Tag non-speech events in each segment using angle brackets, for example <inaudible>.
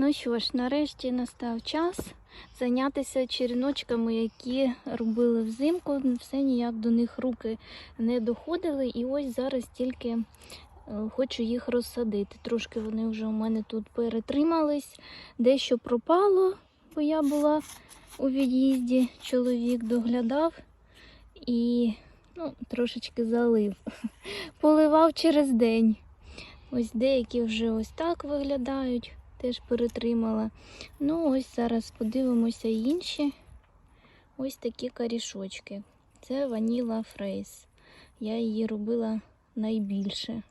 Ну що ж, нарешті настав час зайнятися череночками, які робили взимку. Все ніяк до них руки не доходили. І ось зараз тільки е, хочу їх розсадити. Трошки вони вже у мене тут перетримались, дещо пропало, бо я була у від'їзді, чоловік доглядав і ну, трошечки залив. <laughs> Поливав через день. Ось деякі вже ось так виглядають, теж перетримала. Ну, ось зараз подивимося інші. Ось такі карішочки. Це ваніла фрейс. Я її робила найбільше.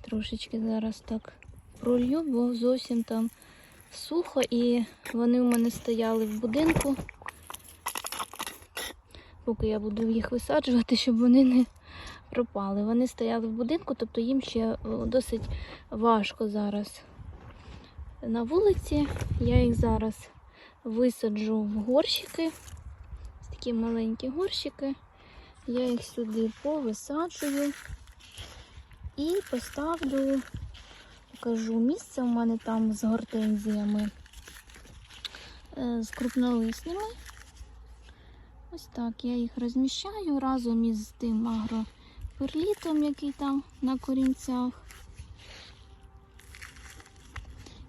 Трошечки зараз так пролью, бо зовсім там сухо і вони у мене стояли в будинку. Поки я буду їх висаджувати, щоб вони не пропали. Вони стояли в будинку, тобто їм ще досить важко зараз на вулиці. Я їх зараз висаджу в горщики. Такі маленькі горщики. Я їх сюди повисаджую і поставлю, покажу місце у мене там з гортензіями, е, з крупнолисними. Ось так я їх розміщаю разом із тим агроперлітом, який там на корінцях.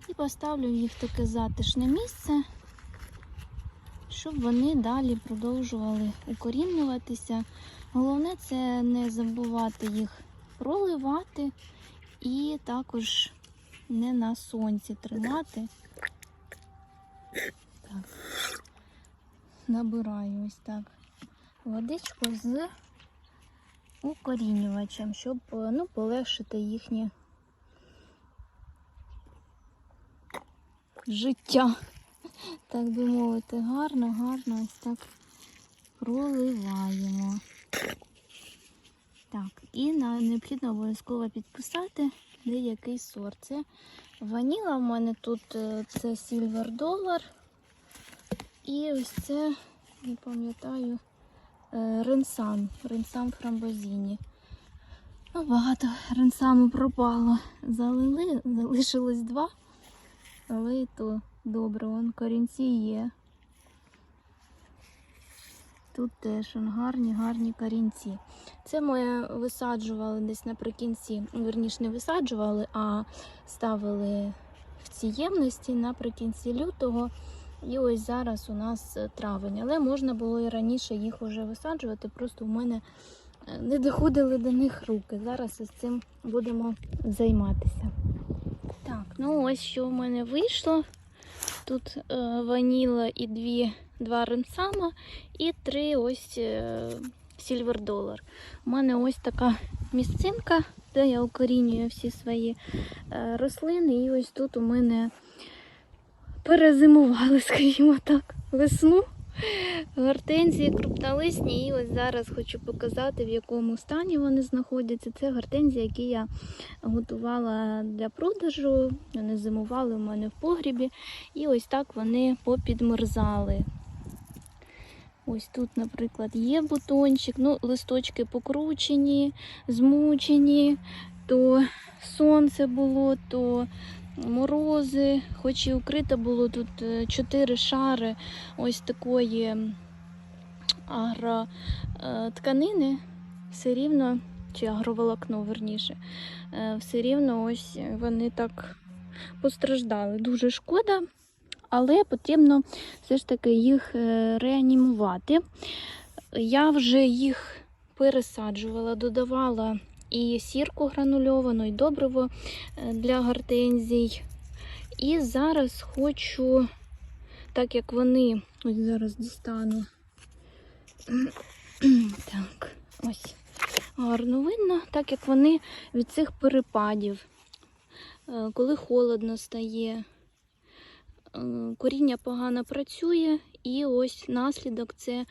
І поставлю їх в таке затишне місце, щоб вони далі продовжували укорінюватися. Головне це не забувати їх проливати і також не на сонці тримати. Так набираю ось так водичку з укорінювачем, щоб ну, полегшити їхнє життя. Так би мовити, гарно, гарно ось так проливаємо. Так, і на, необхідно обов'язково підписати деякий сорт. Це ваніла в мене тут е, це Silver Dollar. І ось це, не пам'ятаю, ренсан, ренсан фрамбозіні. Ну, багато ренсаму пропало. Залили, залишилось два, але і то добре, вон корінці є. Тут теж гарні, гарні корінці. Це ми висаджували десь наприкінці, верніше не висаджували, а ставили в ці ємності наприкінці лютого. І ось зараз у нас е, травень, але можна було і раніше їх вже висаджувати, просто в мене е, не доходили до них руки. Зараз із цим будемо займатися. Так, ну ось що в мене вийшло. Тут е, ваніла і дві, два ренсама, і три ось Silver Dollar. У мене ось така місцинка, де я укорінюю всі свої е, рослини. І ось тут у мене перезимували, <laughs> скажімо так, весну. Гортензії крупнолисні, і ось зараз хочу показати, в якому стані вони знаходяться. Це гортензії, які я готувала для продажу. Вони зимували у мене в погрібі. І ось так вони попідмерзали. Ось тут, наприклад, є бутончик, ну, листочки покручені, змучені, то сонце було, то морози, хоч і укрито було тут е, чотири шари ось такої агротканини, все рівно, чи агроволокно, верніше, е, все рівно ось вони так постраждали. Дуже шкода, але потрібно все ж таки їх е, реанімувати. Я вже їх пересаджувала, додавала і сірку гранульовану, і добриво е, для гортензій. І зараз хочу, так як вони, ось зараз дістану. <clears throat> Так, ось гарно видно, так як вони від цих перепадів, е, коли холодно стає, коріння погано працює, і ось наслідок це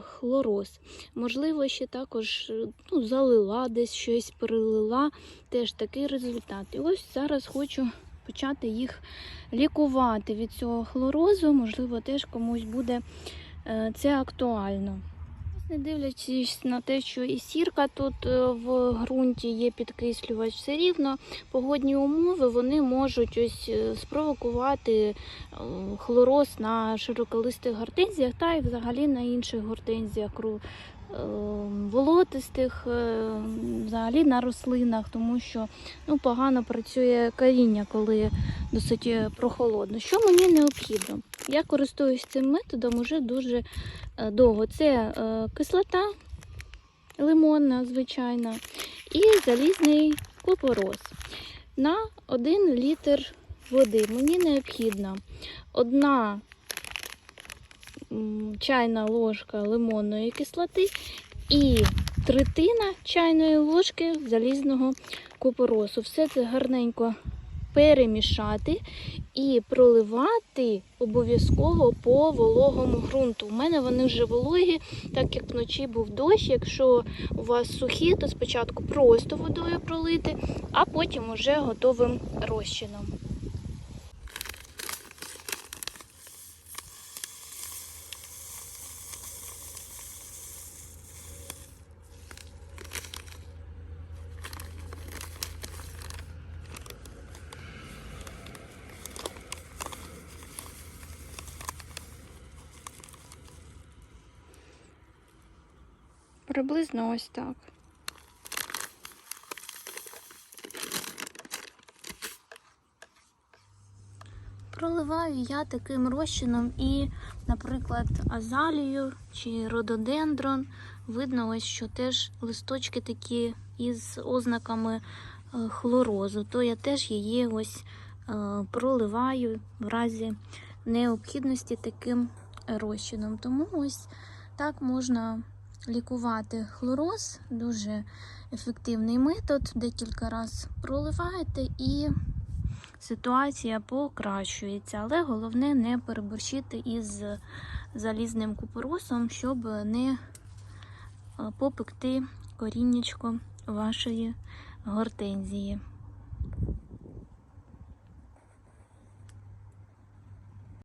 хлороз. Можливо, ще також е, ну, залила десь щось перелила, теж такий результат. І ось зараз хочу почати їх лікувати від цього хлорозу. Можливо, теж комусь буде е, це актуально. Не дивлячись на те, що і сірка тут е, в ґрунті є підкислювач, все рівно погодні умови вони можуть ось е, спровокувати е, хлороз на широколистих гортензіях та й взагалі на інших гортензіях волотистих, взагалі на рослинах, тому що ну, погано працює коріння, коли досить прохолодно. Що мені необхідно? Я користуюсь цим методом уже дуже е, довго. Це е, кислота лимонна, звичайна, і залізний купорос. На 1 літр води мені необхідна одна чайна ложка лимонної кислоти і третина чайної ложки залізного купоросу. Все це гарненько перемішати і проливати обов'язково по вологому ґрунту. У мене вони вже вологі, так як вночі був дощ. Якщо у вас сухі, то спочатку просто водою пролити, а потім уже готовим розчином. Приблизно ось так. Проливаю я таким розчином і, наприклад, азалію чи рододендрон. Видно, ось що теж листочки такі із ознаками е, хлорозу. То я теж її ось е, проливаю в разі необхідності таким розчином. Тому ось так можна лікувати хлороз. Дуже ефективний метод. Декілька разів проливаєте і ситуація покращується. Але головне не переборщити із залізним купоросом, щоб не попекти коріннячко вашої гортензії.